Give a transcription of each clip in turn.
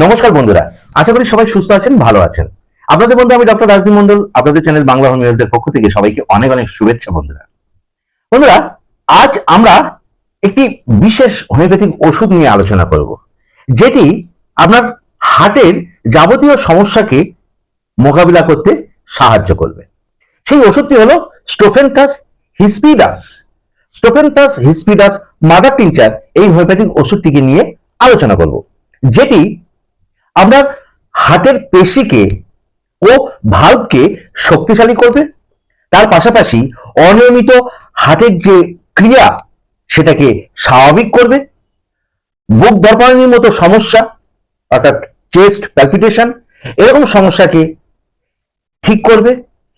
নমস্কার বন্ধুরা, আশা করি সবাই সুস্থ আছেন, ভালো আছেন। আপনাদের বন্ধু আমি ডক্টর রাজদীপ মন্ডল আপনাদের চ্যানেল বাংলা হোম পক্ষ থেকে সবাইকে অনেক অনেক শুভেচ্ছা বন্ধুরা। বন্ধুরা, আজ আমরা একটি বিশেষ হোমিওপ্যাথিক ওষুধ নিয়ে আলোচনা করব, যেটি আপনার হার্টের যাবতীয় সমস্যাকে মোকাবিলা করতে সাহায্য করবে। সেই ওষুধটি হলো Strophanthus hispidus Strophanthus hispidus mother tincture এই হোমিওপ্যাথিক ওষুধটিকে নিয়ে আলোচনা করব, যেটি আপনার হার্টের পেশিকে ও ভাল্বকে শক্তিশালী করবে। তার পাশাপাশি অনিয়মিত হার্টের যে ক্রিয়া, সেটাকে স্বাভাবিক করবে। বুক ধরপানের মতো সমস্যা, অর্থাৎ চেস্ট প্যালপিটেশন এরকম সমস্যাকে ঠিক করবে।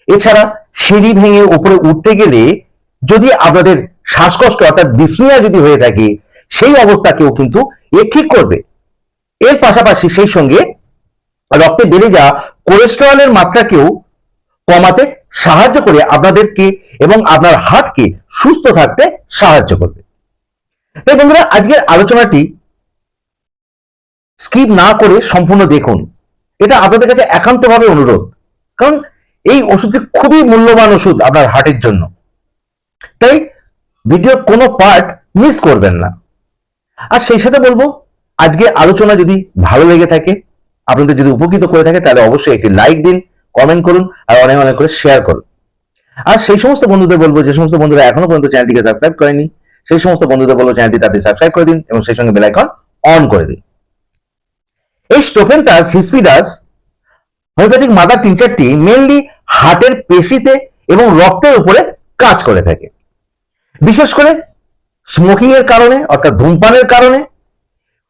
এছাড়া সিঁড়ি ভেঙে উপরে উঠতে গেলে যদি আপনাদের শ্বাসকষ্ট, অর্থাৎ ডিসনিয়া যদি হয়ে থাকে, সেই অবস্থাকেও কিন্তু এ ঠিক করবে। এর পাশাপাশি সেই সঙ্গে রক্তে বেড়ে যাওয়া কোলেস্টেরলের মাত্রাকেও কমাতে সাহায্য করে আপনাদেরকে এবং আপনার হার্টকে সুস্থ থাকতে সাহায্য করবে। তাই বন্ধুরা, আজকের আলোচনাটি স্কিপ না করে সম্পূর্ণ দেখুন। এটা আপনাদের কাছে একান্তভাবে অনুরোধ, কারণ এই ওষুধটি খুবই মূল্যবান ওষুধ আপনার হার্টের জন্য। তাই ভিডিওর কোনো পার্ট মিস করবেন না। আর সেই সাথে বলব আজকে আলোচনা যদি ভালো লেগে থাকে, আপনাদের যদি উপকৃত করে থাকে, তাহলে অবশ্যই একটি লাইক দিন কমেন্ট করুন, আর অনেক অনেক করে শেয়ার করুন। আর সেই সমস্ত বন্ধুদের বলব, যে সমস্ত বন্ধুরা এখনও পর্যন্ত চ্যানেলটিকে সাবস্ক্রাইব করেনি, সেই সমস্ত বন্ধুদের বলব চ্যানেলটি তাদের সাবস্ক্রাইব করে দিন এবং সেই সঙ্গে বেল আইকন অন করে দিন। এই স্টোফেন্টাস হিসপিডাস হোমিওপ্যাথিক মাদার টিনচারটি মেনলি হার্টের পেশিতে এবং রক্তের উপরে কাজ করে থাকে। বিশেষ করে স্মোকিং এর কারণে, অর্থাৎ ধূমপানের কারণে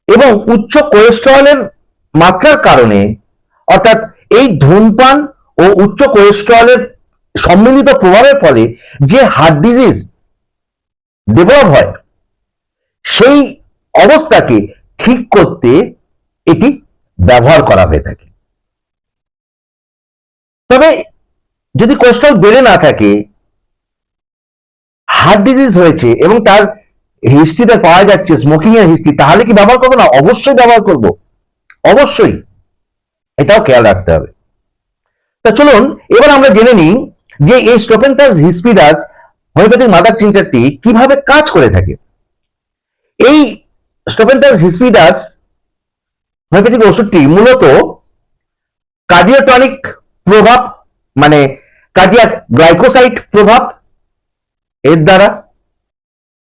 এবং উচ্চ কোলেস্টেরলের মাত্রার কারণে, অর্থাৎ এই ধূমপান ও উচ্চ কোলেস্টেরলের সম্মিলিত প্রভাবের ফলে যে হার্ট ডিজিজ ডেভেলপ হয়, সেই অবস্থাকে ঠিক করতে এটি ব্যবহার করা হয়ে থাকে। তবে যদি কোলেস্ট্রল বেড়ে না থাকে হার্ট ডিজিজ হয়েছে এবং তার হিস্ট্রিতে পাওয়া যাচ্ছে স্মোকিং এর হিস্ট্রি তাহলে কি ব্যবহার করব না? অবশ্যই ব্যবহার করব। অবশ্যই। এটাও খেয়াল রাখতে হবে। তা চলুন, এবার আমরা জেনে নিই যে এই স্টোপেন্টাস হিসপিডাস হোমিওপ্যাথিক মাদার চিঞ্চারটি কীভাবে কাজ করে থাকে। এই স্টোপেন্টাস হিসপিডাস হোমিওপ্যাথিক ওষুধটি মূলত কার্ডিওটনিক প্রভাব মানে কার্ডিয়াক গ্লাইকোসাইট প্রভাব, এর দ্বারা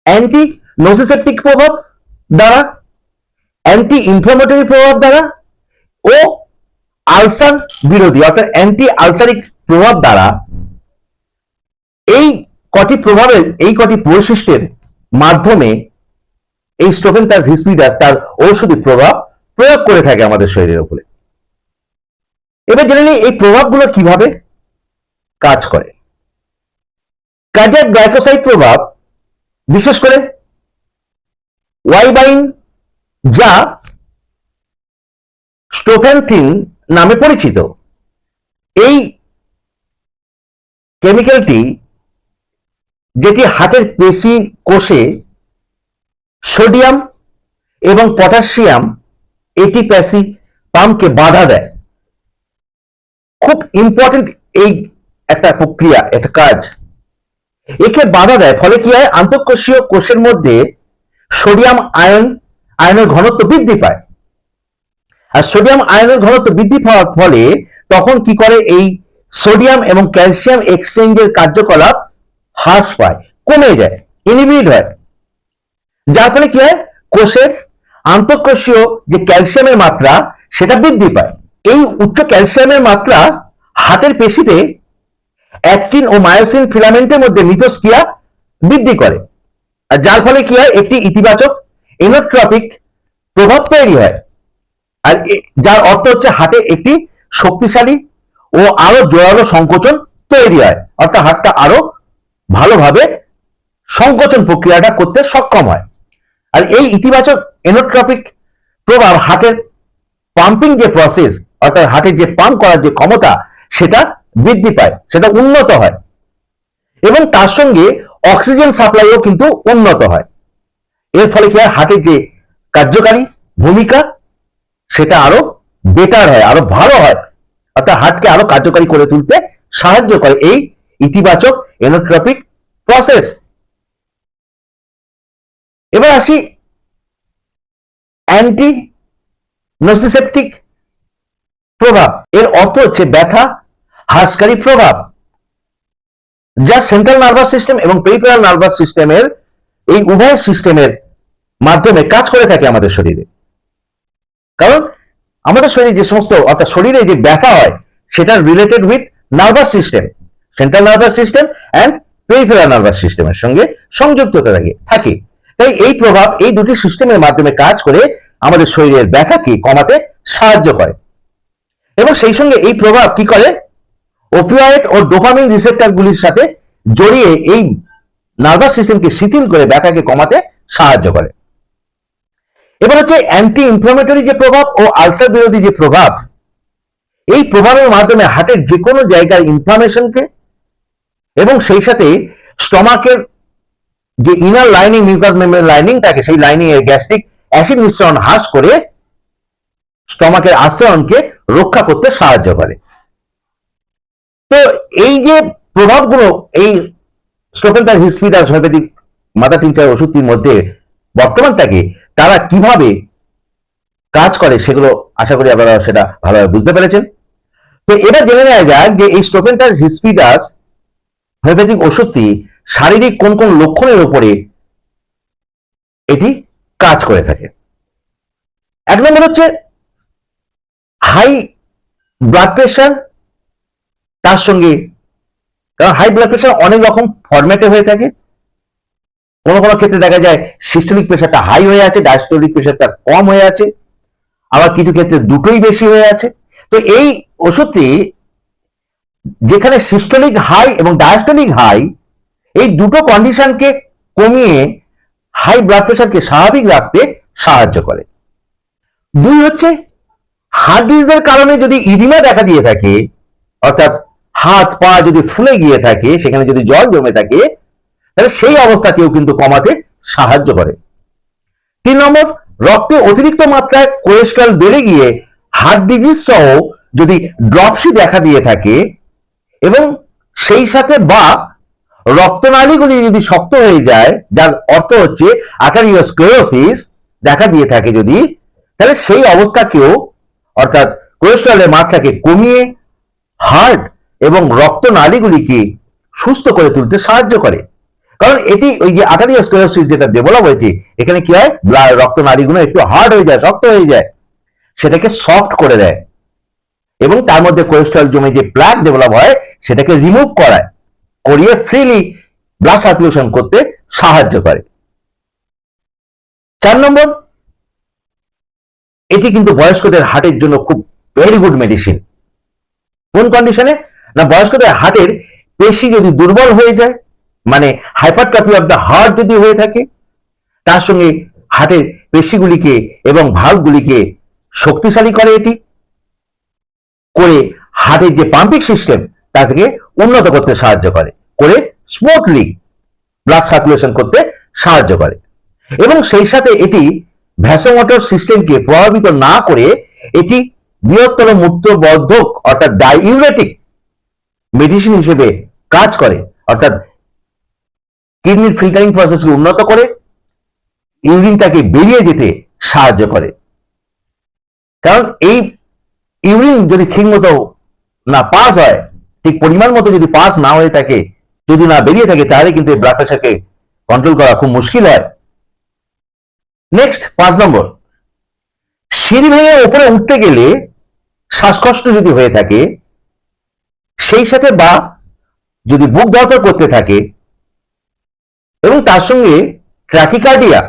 অ্যান্টি নোসিসেপ্টিক প্রভাব দ্বারা অ্যান্টি ইনফ্লামেটরি প্রভাব দ্বারা ও আলসার বিরোধী, অর্থাৎ অ্যান্টি আলসারিক প্রভাব দ্বারা এই কটি প্রভাবের, এই কটি বৈশিষ্ট্যের মাধ্যমে এই স্টোফেন্টাস হিসপিডাস তার ঔষধি প্রভাব প্রয়োগ করে থাকে আমাদের শরীরের উপরে। এবার জেনে নিই এই প্রভাবগুলো কীভাবে কাজ করে। কার্ডিয়াক গ্লাইকোসাইড প্রভাব, বিশেষ করে ওয়াইবাইন যা স্টোফেনথিন নামে পরিচিত। এই কেমিক্যালটি যেটি হার্টের পেশি কোষে সোডিয়াম এবং পটাশিয়াম এটিপ্যাসি পাম্পকে বাধা দেয়। খুব ইম্পর্টেন্ট এই একটা প্রক্রিয়া, একটা কাজ। একে বাধা দেয়, ফলে কি হয়? আন্তঃকোষীয় কোষের মধ্যে সোডিয়াম আয়ন, আয়নের ঘনত্ব বৃদ্ধি পায়। আর সোডিয়াম আয়নের ঘনত্ব বৃদ্ধি পাওয়ার ফলে তখন কি করে? এই সোডিয়াম এবং ক্যালসিয়াম এক্সচেঞ্জের কার্যকলাপ হ্রাস পায়, কমে যায়, ইনহিবিট হয়। যার ফলে কি হয়? কোষের আন্তঃকোষীয় যে ক্যালসিয়ামের মাত্রা, সেটা বৃদ্ধি পায়। এই উচ্চ ক্যালসিয়ামের মাত্রা হাতের পেশিতে অ্যাক্টিন ও মায়োসিন ফিলামেন্টের মধ্যে মিথস্ক্রিয়া বৃদ্ধি করে। আর যার ফলে কি হয়? একটি ইতিবাচক এনোট্রপিক প্রভাব তৈরি হয়। আর যার অর্থ হচ্ছে হাটে একটি শক্তিশালী ও আরও জোরালো সংকোচন তৈরি হয়। অর্থাৎ হাটটা আরও ভালোভাবে সংকোচন প্রক্রিয়াটা করতে সক্ষম হয়। আর এই ইতিবাচক এনোট্রপিক প্রভাব হাটের পাম্পিং যে প্রসেস অর্থাৎ হার্টের যে পাম্প করার যে ক্ষমতা, সেটা বৃদ্ধি পায়, সেটা উন্নত হয়। এবং তার সঙ্গে অক্সিজেন সাপ্লাইও কিন্তু উন্নত হয়। এর ফলে কি হয়? হার্টের যে কার্যকারী ভূমিকা, সেটা আরও বেটার হয়, আরও ভালো হয়। অর্থাৎ হার্টকে আরও কার্যকারী করে তুলতে সাহায্য করে এই ইতিবাচক এনোট্রপিক প্রসেস এবার আসি অ্যান্টি নোসিসেপটিক প্রভাব। এর অর্থ হচ্ছে ব্যথা হ্রাসকারী প্রভাব। যা সেন্ট্রাল নার্ভাস সিস্টেম এবং পেরিফেরাল নার্ভাস সিস্টেমের এই উভয় সিস্টেমের মাধ্যমে কাজ করে থাকে আমাদের শরীরে। কারণ আমাদের শরীরে যে সমস্ত, অর্থাৎ শরীরে যে ব্যথা হয় সেটা related with nervous system central nervous system and peripheral nervous সিস্টেমের সঙ্গে সংযুক্ততা থাকে থাকে। তাই এই প্রভাব এই দুটি সিস্টেমের মাধ্যমে কাজ করে আমাদের শরীরের ব্যথাকে কমাতে সাহায্য করে। এবং সেই সঙ্গে এই প্রভাব কি করে? ওপিওয়েড ও ডোপামিন রিসেপ্টর গুলির সাথে জড়িয়ে এই নার্ভাস সিস্টেমকে শিথিল করে ব্যথাকে কমাতে সাহায্য করে। এবার হচ্ছে অ্যান্টি ইনফ্লামেটরি যে প্রভাব ও আলসার বিরোধী যে প্রভাব, এই প্রভাবের মাধ্যমে হার্টের যে কোনো জায়গার ইনফ্লামেশনকে এবং সেই সাথে স্টমাকের যে inner lining mucous membrane lining থাকে, সেই লাইনিং এর গ্যাস্ট্রিক অ্যাসিড মিশ্রণ হ্রাস করে স্টমাকের আস্তরণকে রক্ষা করতে সাহায্য করে। তো এই যে প্রভাবগুলো, এই স্টোপেন্টার হিসপিডাস হোমিওপ্যাথিক মাদার টিনচার ওষুধটির মধ্যে বর্তমান থাকে তারা কীভাবে কাজ করে সেগুলো আশা করি আপনারা সেটা ভালোভাবে বুঝতে পেরেছেন। তো এবার জেনে নেওয়া যাক যে এই স্টোপেন্টার হিসপিডাস হোমিওপ্যাথিক ওষুধটি শারীরিক কোন কোন লক্ষণের উপরে এটি কাজ করে থাকে। এক নম্বর হচ্ছে হাই ব্লাড প্রেশার তার সঙ্গে, কারণ হাই ব্লাড প্রেশার অনেক রকম ফরম্যাটে হয়ে থাকে। কোনো কোনো ক্ষেত্রে দেখা যায় সিস্টোলিক প্রেশারটা হাই হয়ে আছে ডায়াস্টোলিক প্রেশারটা কম হয়ে আছে। আবার কিছু ক্ষেত্রে দুটোই বেশি হয়ে আছে। তো এই ওষুধটি, যেখানে সিস্টোলিক হাই এবং ডায়াস্টোলিক হাই এই দুটো কন্ডিশনকে কমিয়ে হাই ব্লাড প্রেশারকে স্বাভাবিক রাখতে সাহায্য করে। দুই হচ্ছে হার্ট ডিজিজের কারণে যদি ইডিমা দেখা দিয়ে থাকে, অর্থাৎ হাত পা যদি ফুলে গিয়ে থাকে, সেখানে যদি জল জমে থাকে, তাহলে সেই অবস্থাকেও কিন্তু কমাতে সাহায্য করে। তিন নম্বর, রক্তে অতিরিক্ত মাত্রায় কোলেস্ট্রল বেড়ে গিয়ে হার্ট ডিজিজ সহ যদি ড্রপসি দেখা দিয়ে থাকে এবং সেই সাথে বা রক্তনালীগুলি যদি শক্ত হয়ে যায়, যার অর্থ হচ্ছে আটারিওস্ক্লেরোসিস দেখা দিয়ে থাকে যদি, তাহলে সেই অবস্থাকেও অর্থাৎ কোলেস্ট্রলের মাত্রাকে কমিয়ে হার্ট এবং রক্তনালীগুলিকে সুস্থ করে তুলতে সাহায্য করে। কারণ এটি ওই যে আটারিওস্ক্লেরোসিস যেটা ডেভেলপ হয়েছে, এখানে কি হয়? ব্লাড রক্তনালীগুলো একটু হার্ড হয়ে যায়, শক্ত হয়ে যায়। সেটাকে সফট করে দেয়। এবং তার মধ্যে কোলেস্ট্রল জমে যে প্লাক ডেভেলপ হয়, সেটাকে রিমুভ করায়, করিয়ে ফ্রিলি ব্লাড সার্কুলেশন করতে সাহায্য করে। চার নম্বর, এটি কিন্তু বয়স্কদের হার্টের জন্য খুব ভেরি গুড মেডিসিন কোন কন্ডিশনে না, বয়স্কদের হার্টের পেশি যদি দুর্বল হয়ে যায় মানে হাইপারট্রফি অফ দ্য হার্ট যদি হয়ে থাকে, তার সঙ্গে হার্টের পেশিগুলিকে এবং ভালভগুলিকে শক্তিশালী করে এটি, করে হার্টের যে পাম্পিং সিস্টেম তা থেকে উন্নত করতে সাহায্য করে করে স্মুথলি ব্লাড সার্কুলেশন করতে সাহায্য করে। এবং সেই সাথে এটি ভ্যাসোমোটর সিস্টেমকে প্রভাবিত না করে, এটি বৃহত্তর মূত্রবর্ধক অর্থাৎ ডাইউরেটিক মেডিসিন হিসেবে কাজ করে, অর্থাৎ কিডনির ফিল্টারিং প্রসেসকে উন্নত করে ইউরিনটাকে বেরিয়ে যেতে সাহায্য করে। কারণ এই ইউরিন যদি ঠিক মতো না পাস হয়, ঠিক পরিমাণ মতো যদি পাস না হয়ে থাকে, যদি না বেরিয়ে থাকে, তাহলে কিন্তু ব্লাড প্রেশারকে কন্ট্রোল করা খুব মুশকিল হয়। নেক্সট পাঁচ নম্বর। সিঁড়ি ভেঙে উপরে উঠতে গেলে শ্বাসকষ্ট যদি হয়ে থাকে সেই সাথে বা যদি বুক ধরপড় করতে থাকে এবং তার সঙ্গে ট্র্যাকিকার্ডিয়া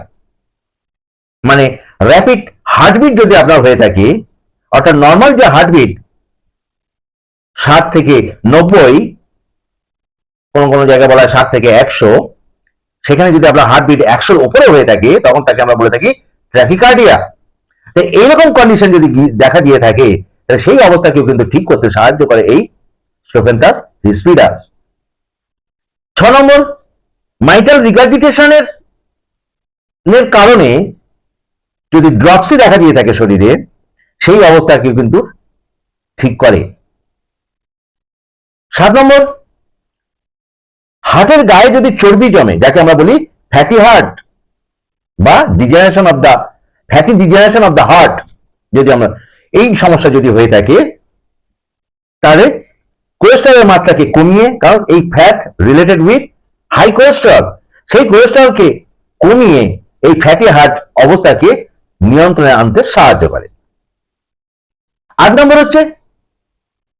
মানে র্যাপিড হার্টবিট যদি আপনার হয়ে থাকে, অর্থাৎ নর্মাল যে হার্টবিট ষাট থেকে নব্বই, কোন কোন জায়গায় বলা হয় ষাট থেকে একশো, সেখানে যদি আপনার হার্টবিট একশোর উপরে হয়ে থাকে, তখন তাকে আমরা বলে থাকি ট্র্যাকিকার্ডিয়া তো এইরকম কন্ডিশন যদি দেখা দিয়ে থাকে, তাহলে সেই অবস্থাকেও কিন্তু ঠিক করতে সাহায্য করে এই স্টোপেন্টাস হিসপিডাস ছ নম্বর মাইটাল রিগার্জিটেশনের কারণে যদি ড্রপসি দেখা দিয়ে থাকে শরীরে, সেই অবস্থাকে কিন্তু ঠিক করে। সাত নম্বর, হার্টের গায়ে যদি চর্বি জমে, যাকে আমরা বলি ফ্যাটি হার্ট বা degeneration of the fatty degeneration of the heart যদি আমরা এই সমস্যা যদি হয়ে থাকে, তাহলে কোলেস্ট্রলের মাত্রাকে কমিয়ে, কারণ এই fat related with high cholesterol সেই কোলেস্ট্রলকে কমিয়ে এই ফ্যাটি হার্ট অবস্থাকে নিয়ন্ত্রণে আনতে সাহায্য করে। আট নম্বর হচ্ছে,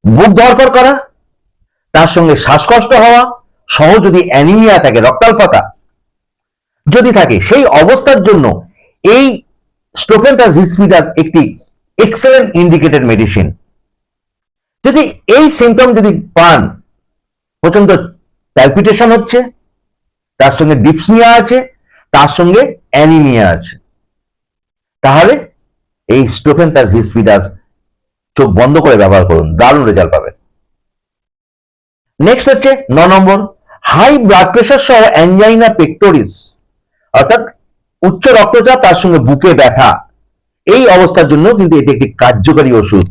বুক ধরপড় করা, তার সঙ্গে শ্বাসকষ্ট হওয়া সহ যদি অ্যানিমিয়া থাকে, রক্তাল্পতা যদি থাকে, সেই অবস্থার জন্য এই স্টোপেন্টাস হিসপিটাস একটি এক্সেলেন্ট ইন্ডিকেটেড মেডিসিন যদি এই সিমটম যদি পান প্রচণ্ড প্যালপিটেশন হচ্ছে, তার সঙ্গে ডিপসনিয়া আছে, তার সঙ্গে অ্যানিমিয়া আছে। তাহলে এই স্টোফেন্টাস হিসপিটাস চোখ বন্ধ করে ব্যবহার করুন, দারুণ রেজাল্ট পাবেন। নেক্সট হচ্ছে ন নম্বর হাই ব্লাড প্রেশার সহ অ্যাঞ্জাইনা পেক্টোরিস অর্থাৎ উচ্চ রক্তচাপ, তার সঙ্গে বুকে ব্যথা, এই অবস্থার জন্য কিন্তু এটি একটি কার্যকরী ওষুধ।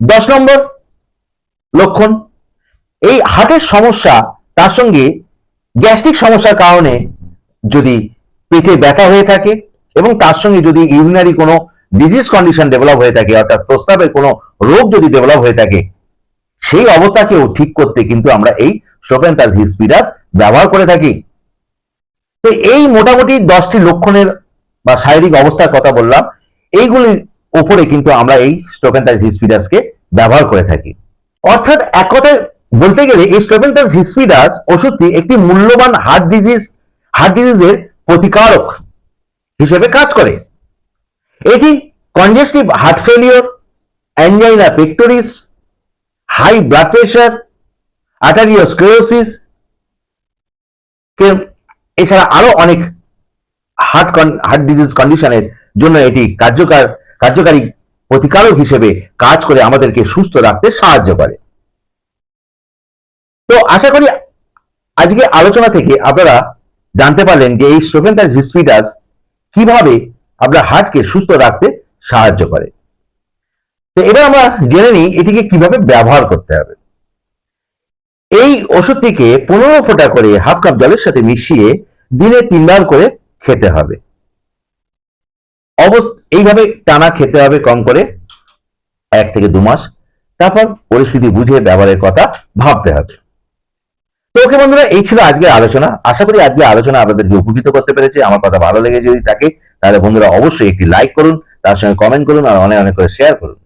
দশ নম্বর লক্ষণ, এই হার্টের সমস্যা, তার সঙ্গে গ্যাস্ট্রিক সমস্যার কারণে যদি পেটে ব্যথা হয়ে থাকে এবং তার সঙ্গে যদি ইউরিনারি কোনো ডিজিজ কন্ডিশন ডেভেলপ হয়ে থাকে, অর্থাৎ প্রস্রাবের কোনো রোগ যদি ডেভেলপ হয়ে থাকে, সেই অবস্থাকেও ঠিক করতে কিন্তু আমরা এই স্টোপেন্টাস হিসপিরাস ব্যবহার করে থাকি। তো এই মোটামুটি দশটি লক্ষণের বা শারীরিক অবস্থার কথা বললাম। এইগুলির উপরে কিন্তু আমরা এই স্টোপেন্টাস হিসপিরাসকে ব্যবহার করে থাকি। অর্থাৎ এক কথায় বলতে গেলে এই স্টোপেন্টাস হিসপিডাস ওষুধটি একটি মূল্যবান হার্ট ডিজিজ হার্ট ডিজিজের প্রতিকারক হিসেবে কাজ করে। এটি congestive heart failure angina pectoris high blood pressure arteriosclerosis এছাড়া আরও অনেক হার্ট হার্ট ডিজিজ কন্ডিশনের জন্য এটি কার্যকর কার্যকারী প্রতিকারক হিসেবে কাজ করে আমাদেরকে সুস্থ রাখতে সাহায্য করে। তো আশা করি আজকে আলোচনা থেকে আপনারা জানতে পারলেন যে এই স্টোভেন্টাস হিসপিটাস কীভাবে আপনার হার্টকে সুস্থ রাখতে সাহায্য করে। তো এবার আমরা জেনে নিই এটিকে কীভাবে ব্যবহার করতে হবে। এই ওষুধটিকে পনেরো ফোঁটা করে হাফ কাপ জলের সাথে মিশিয়ে দিনে তিনবার করে খেতে হবে। অবস্থ এইভাবে টানা খেতে হবে কম করে এক থেকে দু মাস। তারপর পরিস্থিতি বুঝে ব্যবহারের কথা ভাবতে হবে। তো ওকে বন্ধুরা, এই ছিল আজকের আলোচনা। আশা করি আজকের আলোচনা আপনাদেরকে উপকৃত করতে পেরেছে। আমার কথা ভালো লেগে যদি থাকে, তাহলে বন্ধুরা অবশ্যই একটি লাইক করুন, তার সঙ্গে কমেন্ট করুন আর অনেক অনেক করে শেয়ার করুন।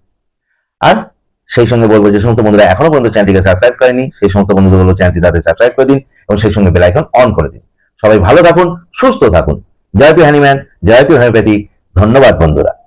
আর সেই সঙ্গে বলব যে সমস্ত বন্ধুরা এখনও পর্যন্ত চ্যানেলটিকে সাবস্ক্রাইব করেনি, সেই সমস্ত বন্ধুদের বলব চ্যানেলটি তাদের সাবস্ক্রাইব করে দিন এবং সেই সঙ্গে বেল আইকন অন করে দিন। সবাই ভালো থাকুন, সুস্থ থাকুন। জয়তু হ্যানিম্যান জয়তু হোমিওপ্যাথি। ধন্যবাদ বন্ধুরা।